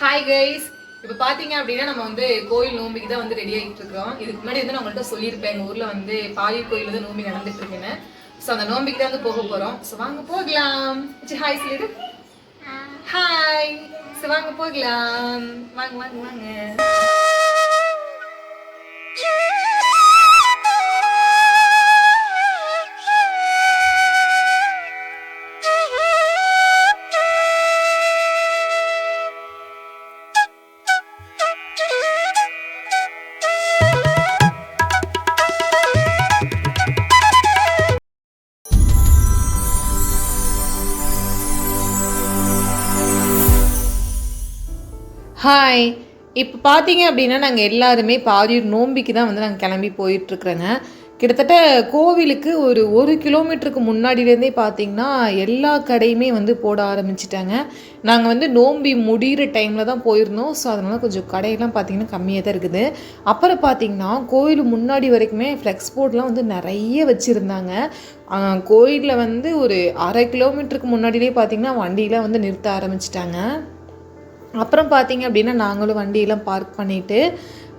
Hi guys இப்போ பார்த்தீங்க அப்படின்னா நம்ம வந்து கோயில் நோம்பிக்கு தான் வந்து ரெடி ஆகிட்டு இருக்கிறோம். இதுக்கு முன்னாடி வந்து நான் உங்கள்கிட்ட சொல்லியிருப்பேன் எங்கள் ஊரில் வந்து பாலி கோயில் வந்து நோம்பி நடந்துட்டு இருக்குன்னு. ஸோ அந்த நோம்பிக்கு தான் வந்து போக போகிறோம் ஸோ வாங்க போகலாம். சரி ஹாய் சொல்லிடு. ஹாய் ஸோ வாங்க போகலாம். வாங்க வாங்க வாங்க. ஹாய் இப்போ பார்த்தீங்க அப்படின்னா நாங்கள் எல்லாருமே பாரியூர் நோம்பிக்கு தான் வந்து நாங்கள் கிளம்பி போயிட்டுருக்குறோங்க. கிட்டத்தட்ட கோவிலுக்கு ஒரு ஒரு கிலோமீட்டருக்கு முன்னாடியிலேருந்தே பார்த்தீங்கன்னா எல்லா கடையுமே வந்து போட ஆரம்பிச்சிட்டாங்க. நாங்கள் வந்து நோம்பி முடிகிற டைமில் தான் போயிருந்தோம். ஸோ அதனால் கொஞ்சம் கடையெல்லாம் பார்த்திங்கன்னா கம்மியாக தான் இருக்குது. அப்புறம் பார்த்தீங்கன்னா கோயில் முன்னாடி வரைக்குமே ஃப்ளெக்ஸ் போர்ட்லாம் வந்து நிறைய வச்சுருந்தாங்க. கோயிலில் வந்து ஒரு அரை கிலோமீட்டருக்கு முன்னாடியிலே பார்த்தீங்கன்னா வண்டியெலாம் வந்து நிறுத்த ஆரம்பிச்சிட்டாங்க. அப்புறம் பார்த்தீங்க அப்படின்னா நாங்களும் வண்டியெல்லாம் பார்க் பண்ணிவிட்டு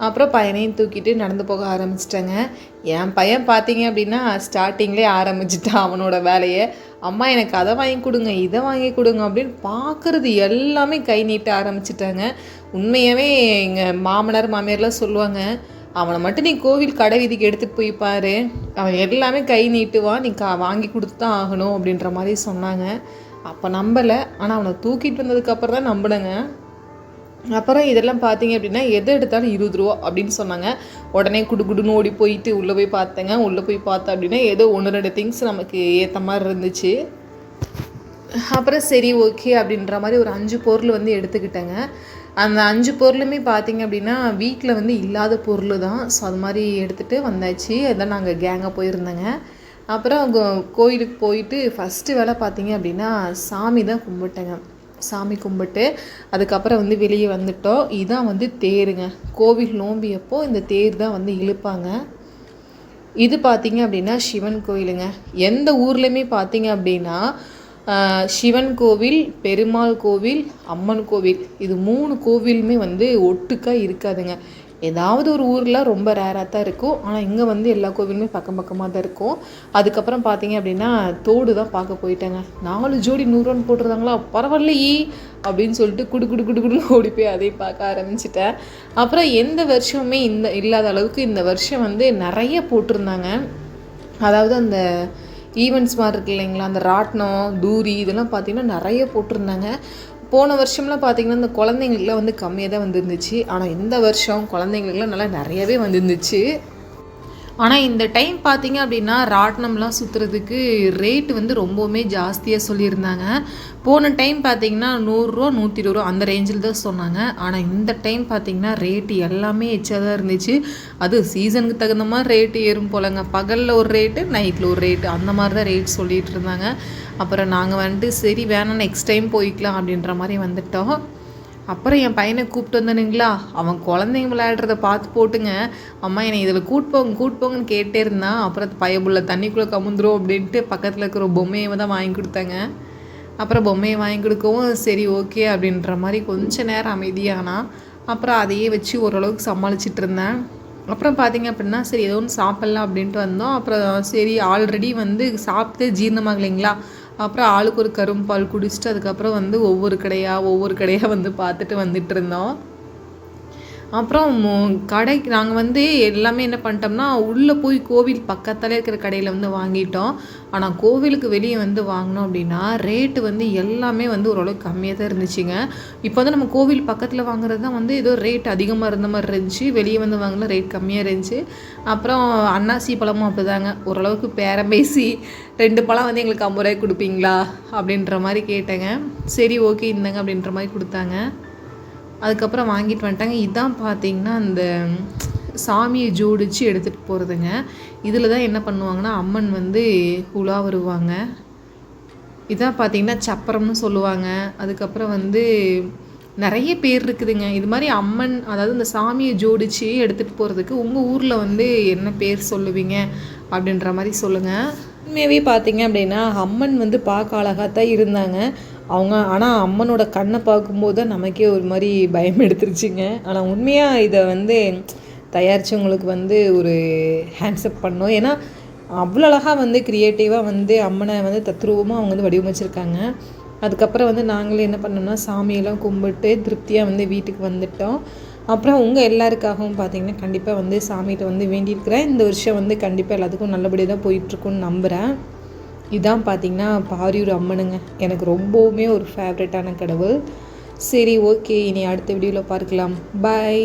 அப்புறம் பையனையும் தூக்கிட்டு நடந்து போக ஆரம்பிச்சிட்டேங்க. என் பையன் பார்த்தீங்க அப்படின்னா ஸ்டார்டிங்லேயே ஆரம்பிச்சிட்டான் அவனோட வேலையை. அம்மா எனக்கு அதை வாங்கி கொடுங்க இதை வாங்கி கொடுங்க அப்படின்னு பார்க்குறது எல்லாமே கை நீட்ட ஆரம்பிச்சிட்டாங்க. உண்மையாகவே எங்கள் மாமனார் மாமியார்லாம் சொல்லுவாங்க அவனை மட்டும் நீ கோவில் கடை வீதிக்கு எடுத்துகிட்டு போய் பாரு. அவன் எல்லாமே கை நீட்டுவான். நீ கா வாங்கி கொடுத்து தான் ஆகணும் அப்படின்ற மாதிரி சொன்னாங்க. அப்போ நம்பலை. ஆனால் அவனை தூக்கிட்டு வந்ததுக்கப்புறம் தான் நம்பினேங்க. அப்புறம் இதெல்லாம் பார்த்தீங்க அப்படின்னா எது எடுத்தாலும் இருபது ரூபா அப்படின்னு சொன்னாங்க. உடனே குடு குடுன்னு ஓடி போயிட்டு உள்ளே போய் பார்த்தேங்க. உள்ளே போய் பார்த்தேன் அப்படின்னா ஏதோ ஒன்று ரெண்டு திங்ஸ் நமக்கு ஏற்ற மாதிரி இருந்துச்சு. அப்புறம் சரி ஓகே அப்படின்ற மாதிரி ஒரு அஞ்சு பொருள் வந்து எடுத்துக்கிட்டேங்க. அந்த அஞ்சு பொருளுமே பார்த்தீங்க அப்படின்னா வீட்டில் வந்து இல்லாத பொருள் தான். ஸோ அது மாதிரி எடுத்துகிட்டு வந்தாச்சு. அதான் நாங்கள் கேங்காக போயிருந்தேங்க. அப்புறம் கோ- கோயிலுக்கு போயிட்டு ஃபஸ்ட்டு வேலை பார்த்தீங்க அப்படின்னா சாமி தான் கும்பிட்டேங்க. சாமி கும்பிட்டு அதுக்கப்புறம் வந்து வெளியே வந்துட்டோம். இதான் வந்து தேருங்க. கோவில் நோம்பியப்போ இந்த தேர் தான் வந்து இழுப்பாங்க. இது பார்த்தீங்க அப்படின்னா சிவன் கோயிலுங்க. எந்த ஊர்லேயுமே பார்த்தீங்க அப்படின்னா சிவன் கோவில் பெருமாள் கோவில் அம்மன் கோவில் இது மூணு கோவிலுமே வந்து ஒட்டுக்காக இருக்காதுங்க. ஏதாவது ஒரு ஊரில் ரொம்ப ரேராக தான் இருக்கும். ஆனால் இங்கே வந்து எல்லா கோவிலுமே பக்கம் பக்கமாக தான் இருக்கும். அதுக்கப்புறம் பார்த்தீங்க அப்படின்னா தோடு தான் பார்க்க போயிட்டேங்க. நாலு ஜோடி நூறுரூவான்னு போட்டிருந்தாங்களா? பரவாயில்லையே அப்படின்னு சொல்லிட்டு குடு குடு குடு குடுன்னு ஓடி போய் அதையும் பார்க்க ஆரம்பிச்சிட்டேன். அப்புறம் எந்த வருஷமுமே இந்த இல்லாத அளவுக்கு இந்த வருஷம் வந்து நிறைய போட்டிருந்தாங்க. அதாவது அந்த ஈவெண்ட்ஸ் மாதிரி இருக்கு இல்லைங்களா? அந்த ராட்டினம் தூரி இதெல்லாம் பார்த்தீங்கன்னா நிறைய போட்டிருந்தாங்க. போன வருஷம்லாம் பார்த்திங்கன்னா இந்த குழந்தைங்களுக்குலாம் வந்து கம்மியாக தான் வந்துருந்துச்சு. ஆனால் இந்த வருஷம் குழந்தைங்களுக்குலாம் நல்லா நிறையவே வந்துருந்துச்சு. ஆனால் இந்த டைம் பார்த்தீங்க அப்படின்னா ராட்டினம்லாம் சுற்றுறதுக்கு ரேட் வந்து ரொம்பவுமே ஜாஸ்தியாக சொல்லியிருந்தாங்க. போன டைம் பார்த்தீங்கன்னா நூறுரூவா நூற்றி இருபது ரூபா அந்த ரேஞ்சில் தான் சொன்னாங்க. ஆனால் இந்த டைம் பார்த்தீங்கன்னா ரேட்டு எல்லாமே எச்சாக தான் இருந்துச்சு. அது சீசனுக்கு தகுந்த மாதிரி ரேட்டு ஏறும் போலங்க. பகலில் ஒரு ரேட்டு நைட்டில் ஒரு ரேட்டு அந்த மாதிரி தான் ரேட் சொல்லிகிட்டு இருந்தாங்க. அப்புறம் நாங்கள் வந்துட்டு சரி வேணாம் நெக்ஸ்ட் டைம் போய்க்கலாம் அப்படின்ற மாதிரி வந்துட்டோம். அப்புறம் என் பையனை கூப்பிட்டு வந்தனுங்களா? அவன் குழந்தைங்க விளையாடுறத பார்த்து போட்டுங்க. அம்மா என்னை இதில் கூட்டு போங்க போங்கன்னு கேட்டே இருந்தான் அப்புறம் பயபுள்ள தண்ணிக்குள்ளே கமுந்துரும் அப்படின்ட்டு பக்கத்தில் இருக்கிற பொம்மையை தான் வாங்கி கொடுத்தாங்க. அப்புறம் பொம்மையை வாங்கி கொடுக்கவும் சரி ஓகே அப்படின்ற மாதிரி கொஞ்ச நேரம் அமைதியானா அப்புறம் அதையே வச்சு ஓரளவுக்கு சமாளிச்சிட்டு இருந்தேன். அப்புறம் பார்த்தீங்க அப்படின்னா சரி ஏதோ ஒன்று சாப்பிட்லாம் அப்படின்ட்டு வந்தோம். அப்புறம் சரி ஆல்ரெடி வந்து சாப்பிட்டு ஜீரணமாகலைங்களா? அப்புறம் ஆளுக்கு ஒரு கரும்பால் குடிச்சிட்டு அதுக்கப்புறம் வந்து ஒவ்வொரு கடையாக ஒவ்வொரு கடையாக வந்து பார்த்துட்டு வந்துட்டு இருந்தோம். அப்புறம் கடைக்கு நாங்கள் வந்து எல்லாமே என்ன பண்ணிட்டோம்னா உள்ளே போய் கோவில் பக்கத்தில் இருக்கிற கடையில் வந்து வாங்கிட்டோம். ஆனால் கோவிலுக்கு வெளியே வந்து வாங்கினோம் அப்படின்னா ரேட்டு வந்து எல்லாமே வந்து ஓரளவுக்கு கம்மியாக தான் இருந்துச்சுங்க. இப்போ வந்து நம்ம கோவில் பக்கத்தில் வாங்குறது தான் வந்து ஏதோ ரேட் அதிகமாக இருந்த மாதிரி இருந்துச்சு. வெளியே வந்து வாங்கினா ரேட் கம்மியாக இருந்துச்சு. அப்புறம் அன்னாசி பழமும் அப்படிதாங்க. ஓரளவுக்கு பேரம் பேசி ரெண்டு பழம் வந்து எங்களுக்கு ஐம்பது ரூபாய்க்கு கொடுப்பீங்களா? அப்படின்ற மாதிரி கேட்டேங்க. சரி ஓகே இந்தாங்க அப்படின்ற மாதிரி கொடுத்தாங்க. அதுக்கப்புறம் வாங்கிட்டு வந்துட்டாங்க. இதான் பார்த்தீங்கன்னா அந்த சாமியை ஜோடிச்சு எடுத்துகிட்டு போகிறதுங்க இதில் தான் என்ன பண்ணுவாங்கன்னா அம்மன் வந்து உலா வருவாங்க. இதான் பார்த்தீங்கன்னா சப்பரம்னு சொல்லுவாங்க. அதுக்கப்புறம் வந்து நிறைய பேர் இருக்குதுங்க. இது மாதிரி அம்மன் அதாவது இந்த சாமியை ஜோடிச்சு எடுத்துகிட்டு போகிறதுக்கு உங்கள் ஊரில் வந்து என்ன பேர் சொல்லுவீங்க அப்படின்ற மாதிரி சொல்லுங்கள் உண்மையாகவே பார்த்தீங்க அப்படின்னா அம்மன் வந்து பார்க்க அழகாக தான் இருந்தாங்க. அவங்க ஆனால் அம்மனோட கண்ணை பார்க்கும்போது தான் நமக்கே ஒரு மாதிரி பயம் எடுத்துருச்சுங்க. ஆனால் உண்மையாக இதை வந்து தயாரித்தவங்களுக்கு வந்து ஒரு ஹேண்ட்ஸ்அப் பண்ணோம். ஏன்னா அவ்வளோ அழகாக வந்து க்ரியேட்டிவாக வந்து அம்மனை வந்து தத்ரூபமாக அவங்க வந்து வடிவமைச்சிருக்காங்க. அதுக்கப்புறம் வந்து நாங்களே என்ன பண்ணோம்னா சாமியெல்லாம் கும்பிட்டு திருப்தியாக வந்து வீட்டுக்கு வந்துட்டோம். அப்புறம் உங்கள் எல்லாருக்காகவும் பார்த்தீங்கன்னா கண்டிப்பாக வந்து சாமிகிட்ட வந்து வேண்டியிருக்கிறேன். இந்த வருஷம் வந்து கண்டிப்பாக எல்லாத்துக்கும் நல்லபடியாக தான் போயிட்டுருக்குன்னு நம்புகிறேன் இதான் பார்த்திங்கன்னா பாரியூர் அம்மனுங்க. எனக்கு ரொம்பவுமே ஒரு ஃபேவரட்டான கடவுள். சரி ஓகே இனி அடுத்த வீடியோவில் பார்க்கலாம். பாய்